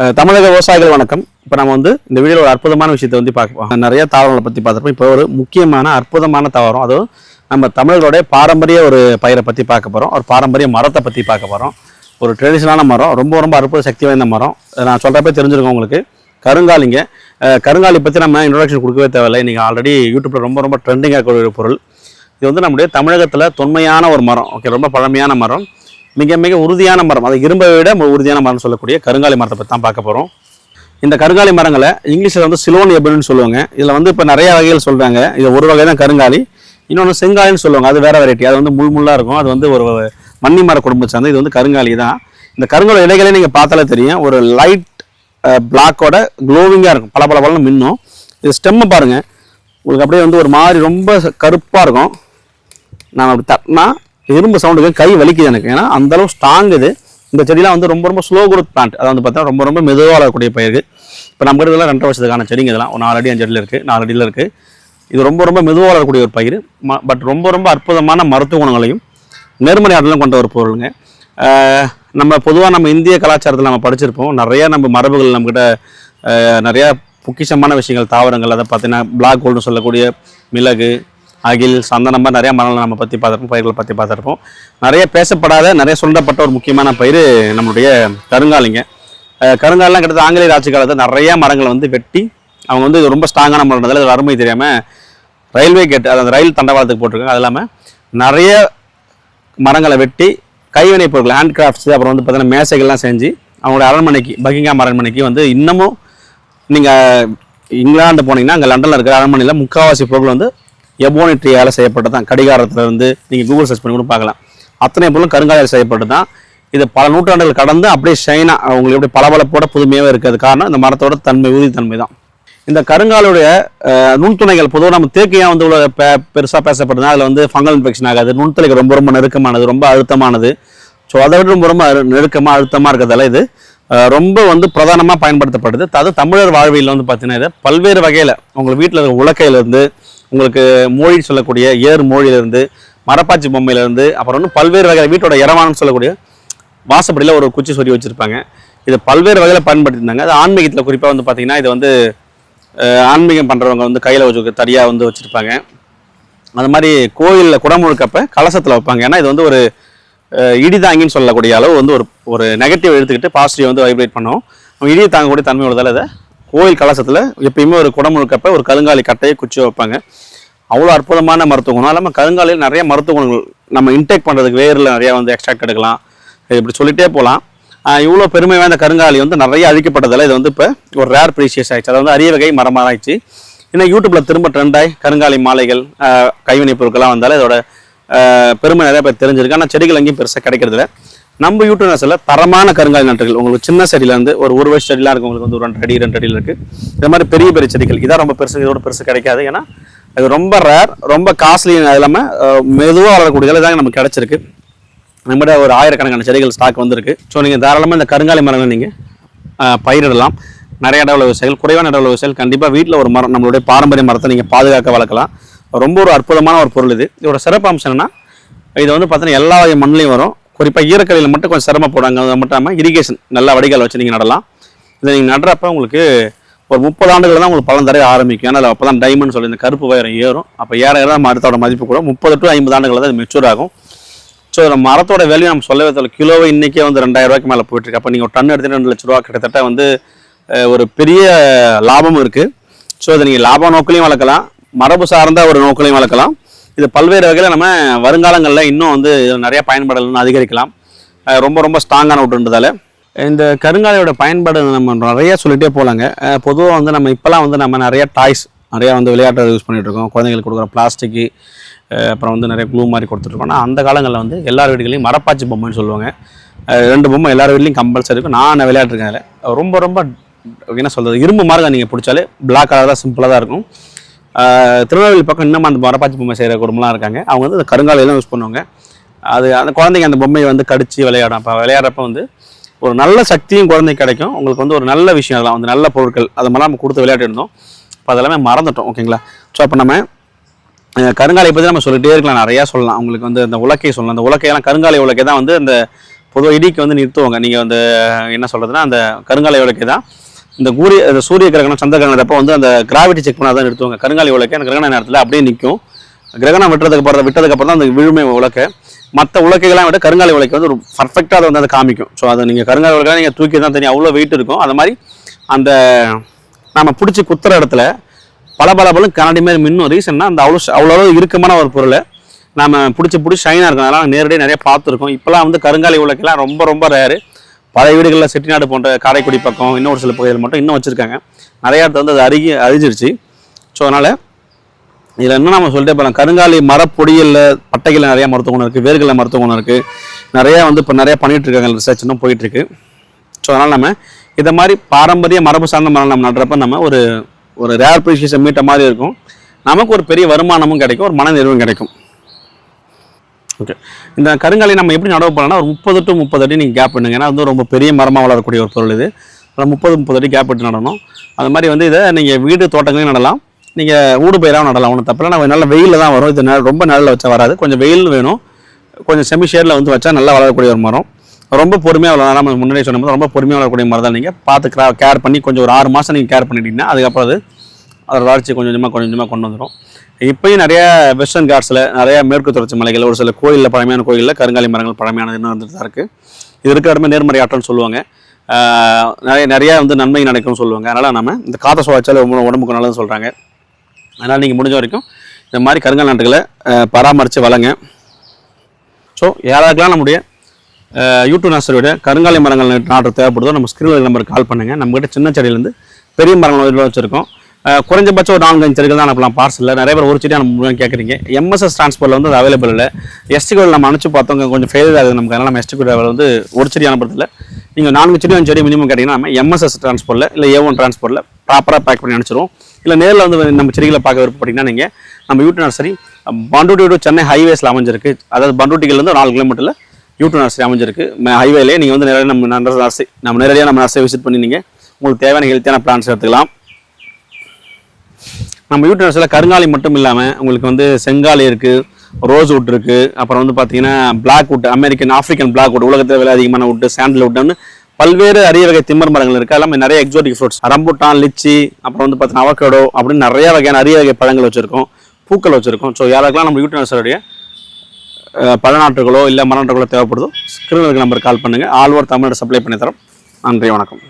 தமிழக விவசாயிகள் வணக்கம். இப்போ நம்ம வந்து இந்த வீடியோவில் ஒரு அற்புதமான விஷயத்தை வந்து பார்க்கலாம் நிறைய தாவரங்களை பற்றி பார்த்துருப்போம். இப்போ ஒரு முக்கியமான அற்புதமான தாவரம். அதுவும் நம்ம தமிழர்களுடைய பாரம்பரிய ஒரு பயிரை பற்றி பார்க்க போகிறோம் ஒரு பாரம்பரிய மரத்தை பற்றி பார்க்க போகிறோம் ஒரு ட்ரெடிஷ்னலான மரம். ரொம்ப ரொம்ப அற்புத சக்தி வாய்ந்த மரம். நான் சொல்கிறப்ப தெரிஞ்சிருக்கோம் உங்களுக்கு. கருங்காலிங்க. கருங்காலி பற்றி நம்ம இன்ட்ரடக்ஷன் கொடுக்கவே தேவையில்லை. நீங்கள் ஆல்ரெடி யூடியூப்பில் ரொம்ப ரொம்ப ட்ரெண்டிங்காக கூடிய ஒரு பொருள். இது வந்து நம்முடைய தமிழகத்தில் தொன்மையான ஒரு மரம். ஓகே ரொம்ப பழமையான மரம். மிக மிக உறுதியான மரம் அது இரும்பை விட உறுதியான மரம் சொல்லக்கூடிய கருங்காலி மரத்தை பற்றி தான் பார்க்க போகிறோம் இந்த கருங்காலி மரங்களை இங்கிலீஷில் வந்து சிலோன் எபுன்னு சொல்லுவாங்க. இதில் வந்து இப்போ நிறைய வகைகள் சொல்கிறாங்க இது ஒரு வகை தான் கருங்காலி. இன்னொன்று செங்காலின்னு சொல்லுவாங்க. அது வேற வெரைட்டி அது வந்து முள் முள்ளாக இருக்கும். அது வந்து ஒரு மண்ணி மர குடும்பம் சார்ந்து இது வந்து கருங்காலி தான். இந்த கருங்காலி இலைகளே நீங்கள் பார்த்தாலே தெரியும். ஒரு லைட் பிளாக்கோட க்ளோவிங்காக இருக்கும். பல பல பலன்னு மின்னும். இது ஸ்டெம்மை பாருங்கள் உங்களுக்கு அப்படியே வந்து ஒரு மாதிரி ரொம்ப கருப்பாக இருக்கும். நான் அப்படி தட்டினா இரும்பு சவுண்டுக்கு கை வலிக்குது எனக்கு. ஏன்னா அந்தளவு ஸ்ட்ராங் இது. இந்த செடிலாம் வந்து ரொம்ப ரொம்ப ஸ்லோ குரோத் பிளான்ட் அதை வந்து பார்த்தா ரொம்ப ரொம்ப மெதுவாக வளரக்கூடிய பயிர்கள் இப்போ நம்ம இதெல்லாம் ரெண்டரை வருஷத்துக்கான செடிங்க இதெல்லாம். ஒரு நாலு அடி அஞ்சு அடியில் இருக்குது நாலு அடியில் இருக்குது இது ரொம்ப ரொம்ப மெதுவாக வளரக்கூடிய ஒரு பயிர். பட் ரொம்ப ரொம்ப அற்புதமான மருத்துவ குணங்களையும் நேர்மறை ஆற்றலும் கொண்ட ஒரு பொருளுங்க. நம்ம பொதுவாக நம்ம இந்திய கலாச்சாரத்தில் நம்ம படிச்சிருப்போம். நிறைய நம்ம மரபுகள் நம்மக்கிட்ட நிறையா பொக்கிஷமான விஷயங்கள் தாவரங்கள் அதை பார்த்தீங்கன்னா பிளாக் கோல்டு சொல்லக்கூடிய மிளகு அகில் சந்தனம் மாதிரி நிறைய மரங்களை நம்ம பற்றி பார்த்துருப்போம் பயிர்களை பற்றி பார்த்துருப்போம். நிறைய பேசப்படாத நிறைய சொல்லப்பட்ட ஒரு முக்கியமான பயிர் நம்மளுடைய கருங்காலிங்க. கருங்காலெலாம் கருங்காலிலாம் கிட்டத்தட்ட ஆங்கிலேயர் ஆட்சி காலத்தில் நிறைய மரங்களை வந்து வெட்டி அவங்க வந்து ரொம்ப ஸ்ட்ராங்கான மரம்ன்றதால இது அருமை தெரியாமல் ரயில்வே கேட் அது அந்த ரயில் தண்டவாளத்துக்கு போட்டிருக்காங்க. அது இல்லாமல் நிறைய மரங்களை வெட்டி கைவினை பொருட்கள் ஹேண்ட் கிராஃப்ட்ஸ் அப்புறம் வந்து பார்த்தீங்கன்னா மேசைகள்லாம் செஞ்சு அவங்களோட அரண்மனைக்கு பக்கிங்காம் அரண்மனைக்கு வந்து இன்னமும் நீங்கள் இங்கிலாந்து போனீங்கன்னா அங்கே லண்டனில் இருக்கிற அரண்மனையில் முக்கால்வாசி பொருட்கள் வந்து எபோனிட்ரியால் செய்யப்பட்டது தான். கடிகாரத்திலிருந்து நீங்கள் கூகுள் சர்ச் பண்ணி கூட பார்க்கலாம். அத்தனை பொருளும் கருங்காலையில் செய்யப்பட்டது தான். இது பல நூற்றாண்டுகள் கடந்து அப்படியே ஷைனாக உங்களுக்கு எப்படி பளபளப்போட புதுமையாகவே இருக்கிறது காரணம் இந்த மரத்தோட தன்மை உறுதித்தன்மை தான். இந்த கருங்காலுடைய நுண்துணைகள் பொதுவாக நம்ம தேக்கையாக வந்து உள்ள பெ பெருசாக பேசப்படுதுனா அதில் வந்து ஃபங்கல் இன்ஃபெக்ஷன் ஆகாது. நுண்துளைகள் ரொம்ப ரொம்ப நெருக்கமானது ரொம்ப அழுத்தமானது. ஸோ அதை விட ரொம்ப ரொம்ப நெருக்கமாக அழுத்தமாக இருக்கிறதால இது ரொம்ப வந்து பிரதானமாக பயன்படுத்தப்படுது. அது தமிழர் வாழ்வியில் வந்து பார்த்தீங்கன்னா இது பல்வேறு வகையில் உங்கள் வீட்டில் இருக்க உலக்கையிலேருந்து உங்களுக்கு மொழி சொல்லக்கூடிய ஏர் மொழியிலேருந்து மரப்பாச்சி பொம்மையிலேருந்து அப்புறம் வந்து பல்வேறு வகையில் வீட்டோட இரவானம்னு சொல்லக்கூடிய வாசப்படியில் ஒரு குச்சி சொறி வச்சுருப்பாங்க. இதை பல்வேறு வகையில் பயன்படுத்தியிருந்தாங்க. அது ஆன்மீகத்தில் குறிப்பாக வந்து பார்த்திங்கன்னா இது வந்து ஆன்மீகம் பண்ணுறவங்க வந்து கையில் வச்சு தடியாக வந்து வச்சுருப்பாங்க. அது மாதிரி கோயிலில் குடமுழுக்கப்ப கலசத்தில் வைப்பாங்க. ஏன்னா இது வந்து ஒரு இடி இடிதாங்கின்னு சொல்லக்கூடிய அளவு வந்து ஒரு ஒரு நெகட்டிவ் எடுத்துக்கிட்டு பாசிட்டிவ் வந்து வைப்ரேட் பண்ணும். இடியை தாங்கக்கூடிய தன்மை உள்ளதால் இதை கோயில் கலசத்தில் எப்பயுமே ஒரு குடமுழுக்கப்ப ஒரு கருங்காலி கட்டையை குச்சி வைப்பாங்க. அவ்வளோ அற்புதமான மருத்துவ குணம். இல்லாமல் கருங்காலியில் நிறைய மருத்துவ குணங்கள். நம்ம இன்டேக் பண்ணுறதுக்கு வேரில் நிறையா வந்து எக்ஸ்ட்ராக்ட் எடுக்கலாம். இப்படி சொல்லிகிட்டே போகலாம் இவ்வளோ பெருமை வாய்ந்த கருங்காலி வந்து நிறைய அழிக்கப்பட்டதில்லை இது வந்து இப்போ ஒரு ரேர் ப்ரீஷியஸ் ஆயிடுச்சு. அது வந்து அரிய வகை மரமாக ஆயிடுச்சு. இன்னும் யூடியூப்பில் திரும்ப ட்ரெண்டாய் கருங்காலி மாலைகள் கைவினைப் பொருட்கள்லாம் வந்தாலும் இதோட பெருமை நிறைய பேர் தெரிஞ்சிருக்கு. ஆனால் செடிகள் எங்கேயும் பெருசாக கிடைக்கிறதில்ல. நம்ம யூடியூப் தரமான கருங்காலி நட்டுகள் உங்களுக்கு சின்ன செடியிலேருந்து ஒரு ஒரு வயசு செடிலாம் இருக்குது உங்களுக்கு வந்து ஒரு ரெண்டு அடி ரெண்டு அடியில் இருக்குது இது மாதிரி பெரிய பெரிய செடிகள். இதான் ரொம்ப பெருசு இதோட பெருசு கிடைக்காது. ஏன்னா அது ரொம்ப ரேர் ரொம்ப காஸ்ட்லி அது இல்லாமல் மெதுவாக வளரக்கூடியதில் தாங்க நமக்கு கிடச்சிருக்கு. நம்மகிட்ட ஒரு ஆயிரக்கணக்கான செடிகள் ஸ்டாக் வந்திருக்கு. ஸோ நீங்கள் தாராளமாக இந்த கருங்காலி மரங்கள் நீங்கள் பயிரிடலாம். நிறைய இடவுல விவசாயிகள் குறைவான இடவுல விவசாயிகள் கண்டிப்பாக வீட்டில் ஒரு மரம் நம்மளுடைய பாரம்பரிய மரத்தை நீங்கள் பாதுகாக்க வளர்க்கலாம். ரொம்ப ஒரு அற்புதமான ஒரு பொருள் இது. இதோட சிறப்பு அம்சம் என்னன்னா இது வந்து பார்த்தீங்கன்னா எல்லா வகை மண்ணிலையும் வரும். குறிப்பாக ஈரக்கலையில் மட்டும் கொஞ்சம் சிரமப்படுவாங்க அது மட்டும் இல்லாமல் இரிகேஷன் நல்லா வடிகால் வச்சு நீங்கள் நடலாம். இதை நீங்கள் நடுறப்ப உங்களுக்கு ஒரு முப்பது ஆண்டுகள் தான் உங்களுக்கு பலன் தர ஆரம்பிக்கும். ஏன்னா அப்போ தான் டைமண்ட் சொல்லி இந்த கருப்பு வயரம் ஏறும். அப்போ ஏற ஏற மரத்தோட மதிப்பு கூட முப்பது டு ஐம்பது ஆண்டுகள் தான் மெச்சூர் ஆகும். ஸோ நம்ம மரத்தோட வேல்யூ நம்ம சொல்லவே தெரியல கிலோவை இன்றைக்கே வந்து ரெண்டாயிரம் ரூபாய்க்கு மேலே போயிட்டுருக்கு அப்போ நீங்கள் ஒரு டன் எடுத்து ரெண்டு லட்ச ரூபா கிட்டத்தட்ட வந்து ஒரு பெரிய லாபமும் இருக்குது ஸோ இதை நீங்கள் லாப நோக்கிலையும் வளர்க்கலாம். மரபு சார்ந்த ஒரு நோக்கிலையும் வளர்க்கலாம். இது பல்வேறு வகையில் நம்ம வருங்காலங்களில் இன்னும் வந்து நிறையா பயன்பாடுகள் அதிகரிக்கலாம். ரொம்ப ரொம்ப ஸ்ட்ராங்கான விட்டுன்றதால இந்த கருங்காலையோட பயன்பாடு நம்ம நிறைய சொல்லிகிட்டே போகலாங்க பொதுவாக வந்து நம்ம இப்போலாம் வந்து நம்ம நிறையா டாய்ஸ் நிறையா வந்து விளையாட்டு யூஸ் பண்ணிகிட்ருக்கோம் இருக்கோம். குழந்தைங்களுக்கு கொடுக்குற பிளாஸ்டிக்கு அப்புறம் வந்து நிறைய க்ளூ மாதிரி கொடுத்துட்ருக்கோம் ஆனால் அந்த காலங்களில் வந்து எல்லார் வீடுகளையும் மரப்பாச்சி பொம்மைன்னு சொல்லுவாங்க. ரெண்டு பொம்மை எல்லார் வீட்லேயும் கம்பல்சரி இருக்கும் நான் விளையாட்டுருக்கேன் அதில் ரொம்ப ரொம்ப என்ன சொல்கிறது இரும்பு மாதிரி நீங்கள் பிடிச்சாலே பிளாக் கலர் தான் சிம்பிளாக தான் இருக்கும். திருநெல்வேலி பக்கம் இன்னும் அந்த மரப்பாச்சி பொம்மை செய்கிற குடும்பம்லாம் இருக்காங்க. அவங்க வந்து அந்த கருங்காலையெல்லாம் யூஸ் பண்ணுவாங்க. அது அந்த குழந்தைங்க அந்த பொம்மையை வந்து கடிச்சு விளையாடும். அப்போ விளையாடுறப்ப வந்து ஒரு நல்ல சக்தியும் குழந்தைக்கு கிடைக்கும். உங்களுக்கு வந்து ஒரு நல்ல விஷயம் அதெல்லாம் வந்து நல்ல பொருட்கள் அதெல்லாம் நம்ம கொடுத்து விளையாட்டு இருந்தோம். இப்போ அதெல்லாமே மறந்துட்டோம் ஓகேங்களா ஸோ அப்போ நம்ம கருங்காலை பற்றி நம்ம சொல்லிட்டே இருக்கலாம். நிறையா சொல்லலாம். உங்களுக்கு வந்து அந்த உலக்கையை சொல்லலாம். அந்த உலக்கையெல்லாம் கருங்காலை உலக்கை தான் வந்து அந்த பொதுவாக இடிக்கு வந்து நிறுத்துவாங்க. நீங்கள் வந்து என்ன சொல்கிறதுனா அந்த கருங்காலை உலக்கை தான் இந்த கூரிய சூரிய கிரகணம் சந்திர கிரகணத்தப்போ வந்து அந்த கிராவிட்டி செக் பண்ணால் தான் நிறுத்துவாங்க. கருங்காலி உலக்கை அந்த கிரகண நேரத்தில் அப்படியே நிற்கும். கிரகணம் விட்டுறதுக்கு அப்புறம் விட்டதுக்கு அப்புறம் தான் அந்த விழுமை உலக்கை. மற்ற உலக்கைகளாம் விட கருங்காலி உலக்கை வந்து ஒரு பர்ஃபெக்டாக அதை வந்து அதை காமிக்கும். ஸோ அதை நீங்கள் கருங்காலி உலக்கை நீங்கள் தூக்கி தான் தனியாக அவ்வளோ வெயிட் இருக்கும். அது மாதிரி அந்த நம்ம பிடிச்சி குத்துற இடத்துல பல பல பலம் கண்ணாடி மாதிரி மின்னும். ரீசன்னா அந்த அவ்வளோ அவ்வளோ இறுக்கமான ஒரு பொருளை நாம் பிடிச்சி பிடிச்சி ஷைனாக இருக்கும். அதெல்லாம் நேரடியாக நிறைய பார்த்துருக்கோம். இப்போலாம் வந்து கருங்காலி உலக்கெல்லாம் ரொம்ப ரொம்ப ரேரு பழைய வீடுகளில் செட்டிநாடு போன்ற காரைக்குடி பக்கம் இன்னும் ஒரு சில பகுதிகள் மட்டும் இன்னும் வச்சுருக்காங்க. நிறையா இடத்துல வந்து அது அருகி அழிஞ்சிருச்சு. ஸோ அதனால் இதில் என்ன நம்ம சொல்லிட்டே போகலாம் கருங்காலி மரப்பொடியில் பட்டைகளில் நிறையா மருத்துவ குணம் இருக்குது வேர்களில் மருத்துவ குணம் இருக்குது நிறையா வந்து இப்போ நிறையா பண்ணிகிட்ருக்காங்க ரிசர்ச் இன்னும் போயிட்டுருக்கு ஸோ அதனால் நம்ம இதை மாதிரி பாரம்பரிய மரபு சார்ந்த மரம் நம்ம நடுறப்ப நம்ம ஒரு ஒரு ரேர் ப்ரீஷியஸை மீட்ட மாதிரி இருக்கும். நமக்கு ஒரு பெரிய வருமானமும் கிடைக்கும் ஒரு மன நிறைவும் கிடைக்கும். ஓகே இந்த கருங்காலை நம்ம எப்படி நடவு பண்ணலாம்னா ஒரு முப்பது டு முப்பது அடி நீங்கள் கேப் பண்ணுங்க. ஏன்னா வந்து ரொம்ப பெரிய மரமாக வளரக்கூடிய ஒரு பொருள் இது. அதில் முப்பது முப்பது அடி கேப் விட்டு நடணும். அது மாதிரி வந்து இதை நீங்கள் வீடு தோட்டங்களையும் நடலாம். நீங்கள் ஊடு பயிராகவும் நடலாம் ஒன்றும் தப்பில்லை நம்ம நல்ல வெயிலில் தான் வரும். இது நெ- ரொம்ப நல்ல வச்சா வராது. கொஞ்சம் வெயில் வேணும். கொஞ்சம் செமி ஷேடில் வந்து வச்சா நல்லா வளரக்கூடிய ஒரு மரம். ரொம்ப பொறுமையாக வளரும் நம்ம முன்னாடியே சொன்னபோது ரொம்ப பொறுமையாக வளரக்கூடிய மரம் தான் நீங்கள் பார்த்து கேர் பண்ணி கொஞ்சம் ஒரு ஆறு மாதம் நீங்கள் கேர் பண்ணிட்டீங்கன்னா அதுக்கப்புறம் அது அதோட வளர்ச்சி கொஞ்சம் கொஞ்சமாக கொஞ்சம் கொஞ்சமாக கொண்டு வந்துடும் இப்பயும் நிறைய வெஸ்டர்ன் காட்ஸில் நிறைய மேற்கு தொடர்ச்சி மலைகள் ஒரு சில கோயிலில் பழமையான கோயிலில் கருங்காலி மரங்கள் பழமையானது இன்னும் வந்துட்டு தான் இருக்குது இது இருக்கிற இடமே நேர்மறை ஆற்றம்னு சொல்லுவாங்க. நிறைய நிறையா வந்து நன்மை நடக்கும்னு சொல்லுவாங்க. அதனால் நம்ம இந்த காற்றை சுவாச்சால ரொம்ப உடம்புக்கு நல்லதுன்னு சொல்கிறாங்க அதனால் நீங்கள் முடிஞ்ச வரைக்கும் இந்த மாதிரி கருங்கால் நாட்டுகளை பராமரித்து வளங்க. ஸோ யாராருக்கெல்லாம் நம்முடைய யூடியூப் நர்சரியோட கருங்காலி மரங்கள் நாட்டு தேவைப்படுதோ நம்ம ஸ்க்ரீன் நம்பருக்கு கால் பண்ணுங்கள் நம்மகிட்ட சின்ன செடியிலேருந்து பெரிய மரங்கள் வச்சுருக்கோம். குறைஞ்சபட்சம் ஒரு நான்கு அஞ்சு செடிகள் தான் அனுப்பலாம் பார்சலில் நிறைய பேர் ஒரு செடி நம்ம கேட்குறீங்க எம்எஸ்எஸ் டிரான்ஸ்போர்ட்டில் வந்து அது அவைலபிள் இல்லை. எஸ்டி நம்ம அனுப்பிச்சு பார்த்தவங்க கொஞ்சம் ஃபெயில் ஆகுது நமக்கு. அதனால் நம்ம எஸ்டி கோல் வந்து ஒரு செடி அனுப்புறதில்ல. நீங்கள் நான்கு செடி அஞ்சு செடி மினிமம் கேட்டிங்கன்னா நம்ம எம்எஸ்எஸ் டிரான்ஸ்போர்ட்டில் இல்லை ஏ ஒன் டிரான்ஸ்போர்ட்டில் ப்ராப்பராக பேக் பண்ணி அனுப்பிச்சிருவோம். இல்லை நேரில் வந்து நம்ம செடிகளை பார்க்க விருப்பப்பட்டீங்கன்னா நீங்கள் நம்ம யூட்டு நர்சரி பண்டூட்டி டு சென்னை ஹைவேஸில் அமைஞ்சிருக்கு. அதாவது பண்டூட்டிகள்லேருந்து நாலு கிலோமீட்டரில் யூட்டு நர்சரி அமைஞ்சிருக்கு. ஹைவேலே நீங்கள் வந்து நேரடியாக நம்ம நர்சரி நம்ம நேரடியாக நம்ம நர்சரி விசிட் பண்ணி நீங்கள் உங்களுக்கு தேவையான ஹெல்த்தியான பிளான்ஸ் எடுத்துக்கலாம். நம்ம யூடியூப் நர்சரியில் கருங்காலி மட்டும் இல்லாமல் உங்களுக்கு வந்து செங்காலி இருக்குது ரோஸ் வுட் இருக்குது அப்புறம் வந்து பார்த்தீங்கன்னா black wood American African black wood உலகத்தில் விலை அதிகமான வுட்டு சாண்டில் வுட்னு பல்வேறு அரிய வகை திம்மர் மரங்கள் இருக்குது எல்லாமே நிறைய எக்ஸோட்டிக் ஃப்ரூட்ஸ் ரம்புட்டான் லிச்சி அப்புறம் வந்து பார்த்தீங்கன்னா அவகேடோ அப்படின்னு நிறைய வகையான அரிய வகை பழங்கள் வச்சுருக்கோம் பூக்கள் வச்சுருக்கோம். ஸோ யாருக்கெல்லாம் நம்ம யூடியூப் நர்சரியுடைய அஹ், இல்லை மரநாட்டுகளோ தேவைப்படுதோ ஸ்கிரீனருக்கு நம்பருக்கு கால் பண்ணுங்கள் ஆல் ஓவர் சப்ளை பண்ணி தரோம். நன்றி வணக்கம்.